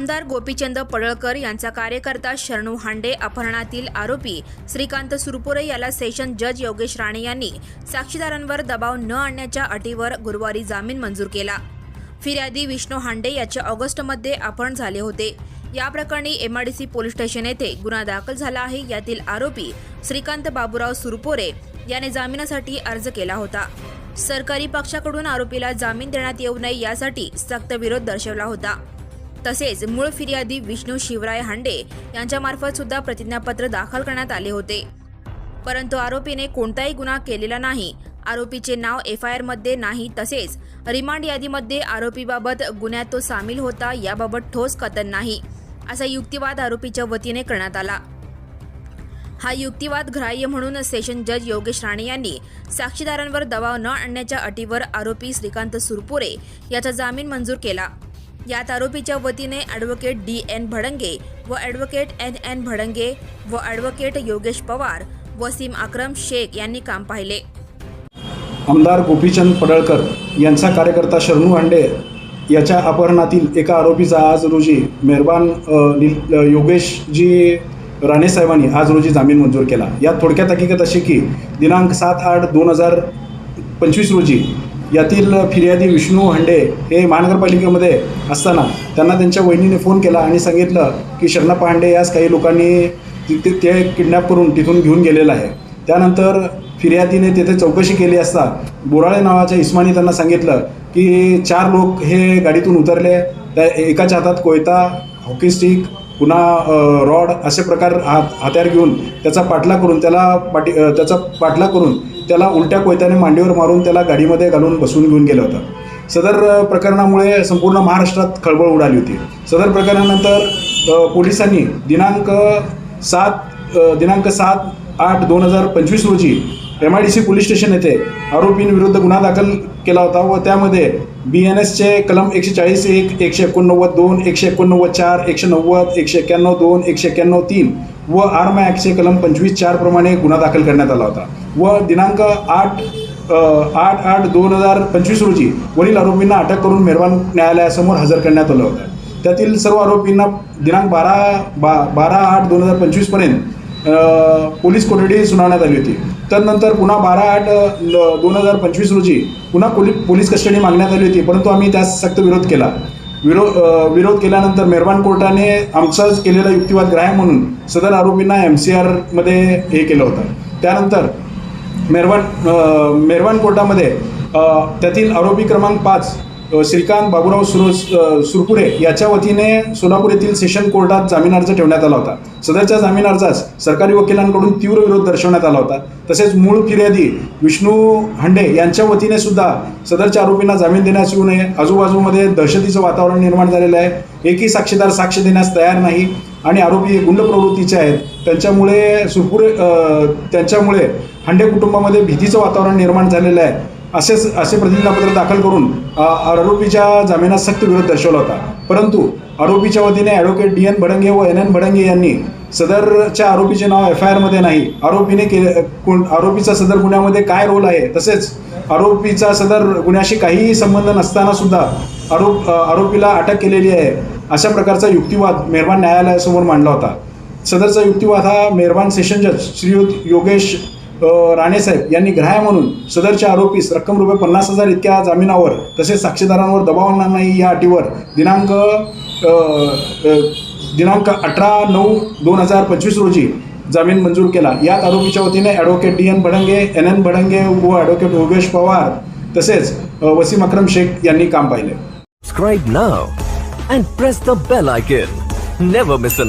आमदार गोपीचंद पडळकर यांचा कार्यकर्ता शरणू हांडे अपहरणातील आरोपी श्रीकांत सुरपुरे याला सेशन जज योगेश राणे यांनी साक्षीदारांवर दबाव न आणण्याच्या अटीवर गुरुवारी जामीन मंजूर केला. फिर्यादी विष्णू हांडे याचे ऑगस्टमध्ये अपहरण झाले होते. या प्रकरणी एमआरडीसी पोलीस स्टेशन येथे गुन्हा दाखल झाला आहे. यातील आरोपी श्रीकांत बाबूराव सुरपोरे याने जामिनासाठी अर्ज केला होता. सरकारी पक्षाकडून आरोपीला जामीन देण्यात येऊ नये यासाठी सक्त विरोध दर्शवला होता. तसेच मूळ फिर्यादी विष्णू शिवराय हांडे यांच्यामार्फत सुद्धा प्रतिज्ञापत्र दाखल करण्यात आले होते. परंतु आरोपीने कोणताही गुन्हा केलेला नाही. आरोपीचे नाव एफ आय आरमध्ये नाही तसेच रिमांड यादीमध्ये आरोपीबाबत गुन्ह्यात तो सामील होता याबाबत ठोस कथन नाही असा युक्तिवाद आरोपीच्या वतीने करण्यात आला. हा युक्तिवाद ग्राह्य म्हणून सेशन जज योगेश राणे यांनी साक्षीदारांवर दबाव न आणण्याच्या अटीवर आरोपी श्रीकांत सुरपुरे याचा जामीन मंजूर केला. यात आरोपीच्या वतीने ॲडव्होकेट डी एन भडंगे व ॲडव्होकेट एन एन भडंगे व ॲडव्होकेट योगेश पवार वसीम अक्रम शेख यांनी काम पाहिले. आमदार गोपीचंद पडळकर यांचा कार्यकर्ता शरणू हांडे याच्या अपहरणातील एका आरोपीचा आज रोजी मेहरबान योगेशजी राणेसाहेबांनी आज रोजी जामीन मंजूर केला. यात थोडक्यात हकीकत अशी की दिनांक सात आठ दोन हजार पंचवीस रोजी यातील फिर्यादी विष्णू हांडे हे महानगरपालिकेमध्ये असताना त्यांना त्यांच्या वहिनीने फोन केला आणि सांगितलं की शरणप्पा पांडे यास काही लोकांनी तिथे ते किडनॅप करून तिथून घेऊन गेलेलं आहे. त्यानंतर फिर्यादीने तेथे चौकशी केली असता बोराळे नावाच्या इस्मानी त्यांना सांगितलं की चार लोक हे गाडीतून उतरले. त्या एकाच्या हातात कोयता हॉकी स्टिक पुन्हा रॉड असे प्रकार हात हत्यार घेऊन त्याचा पाठला करून त्याला पाठी त्याचा पाठला करून त्याला उलट्या कोयत्याने मांडीवर मारून त्याला गाडीमध्ये घालून बसवून घेऊन गेलं होतं. सदर प्रकरणामुळे संपूर्ण महाराष्ट्रात खळबळ उडाली होती. सदर प्रकरणानंतर पोलिसांनी दिनांक सात दिनांक सात आठ दोन हजार पंचवीस रोजी M I D C police station येथे आरोपींविरुद्ध गुन्हा दाखल केला होता व त्यामध्ये बी एन एसचे कलम एकशे चाळीस एक एकशे एकोणनव्वद दोन एकशे एकोणनव्वद चार एकशे नव्वद एकशे एक्क्याण्णव दोन एकशे एक्क्याण्णव तीन व आर्म ॲक्टचे कलम पंचवीस चारप्रमाणे गुन्हा दाखल करण्यात आला होता. व दिनांक आठ आठ आठ दोन हजार पंचवीस रोजी वरील आरोपींना अटक करून मेहरबान न्यायालयासमोर हजर करण्यात आलं होतं. त्यातील सर्व आरोपींना दिनांक बारा बा बारा आठ दोन हजार पंचवीसपर्यंत पोलीस कोठडी सुनावण्यात आली होती. त्यानंतर पुन्हा बारा आठ दोन हजार पंचवीस रोजी पुन्हा पोली पोलीस कस्टडी मागण्यात आली होती परंतु आम्ही त्यास सक्त विरोध केला. विरोध विरोध केल्यानंतर मेहरबान कोर्टाने आमचाच केलेला युक्तिवाद ग्राह्य म्हणून सदर आरोपींना एम सी आरमध्ये हे केलं होतं. त्यानंतर मेहरबान मेहरबान कोर्टामध्ये त्यातील आरोपी क्रमांक पाच श्रीकांत बाबूराव सुर सुरपुरे याच्या वतीने सोलापूर येथील सेशन कोर्टात जामीन अर्ज ठेवण्यात आला होता. सदरच्या जामीन अर्जास सरकारी वकिलांकडून तीव्र विरोध दर्शवण्यात आला होता. तसेच मूळ फिर्यादी विष्णू हांडे यांच्या वतीने सुद्धा सदरच्या आरोपींना जामीन देण्यास येऊ नये. आजूबाजूमध्ये दहशतीचं वातावरण निर्माण झालेलं आहे. एकही साक्षीदार साक्ष देण्यास तयार नाही आणि आरोपी हे गुंड प्रवृत्तीचे आहेत. त्यांच्यामुळे सुरपुरे त्यांच्यामुळे हांडे कुटुंबामध्ये भीतीचं वातावरण निर्माण झालेलं आहे. असेच असे प्रतिज्ञापत्र दाखल करून आरोपीच्या जामिनास सक्त विरोध दर्शवला होता. परंतु आरोपीच्या वतीने ॲडव्होकेट डी एन भडंगे व एन एन भडंगे यांनी सदरच्या आरोपीचे नाव एफ आय आरमध्ये नाही आरोपीने केले कोण आरोपीचा सदर गुन्ह्यामध्ये काय रोल आहे तसेच आरोपीचा सदर गुन्ह्याशी काहीही संबंध नसताना सुद्धा आरोप आरोपीला अटक केलेली आहे अशा प्रकारचा युक्तिवाद मेहरबान न्यायालयासमोर मांडला होता. सदरचा युक्तिवाद हा मेहरबान सेशन जज श्रीयुत योगेश राणेसाहेब यांनी ग्राह्य म्हणून सदरच्या आरोपीस रक्कम रुपये पन्नास हजार इतक्या जामिनावर तसेच साक्षीदारांवर दबाव आणणार नाही या अटीवर दिनांक दिनांक अठरा नऊ दोन हजार पंचवीस रोजी जामीन मंजूर केला यात आरोपीच्या वतीने advocate D N Bhadange N N Bhadange व ॲडव्होकेट योगेश पवार तसेच वसीम अक्रम शेख यांनी काम पाहिले Subscribe now and press the bell icon. Never miss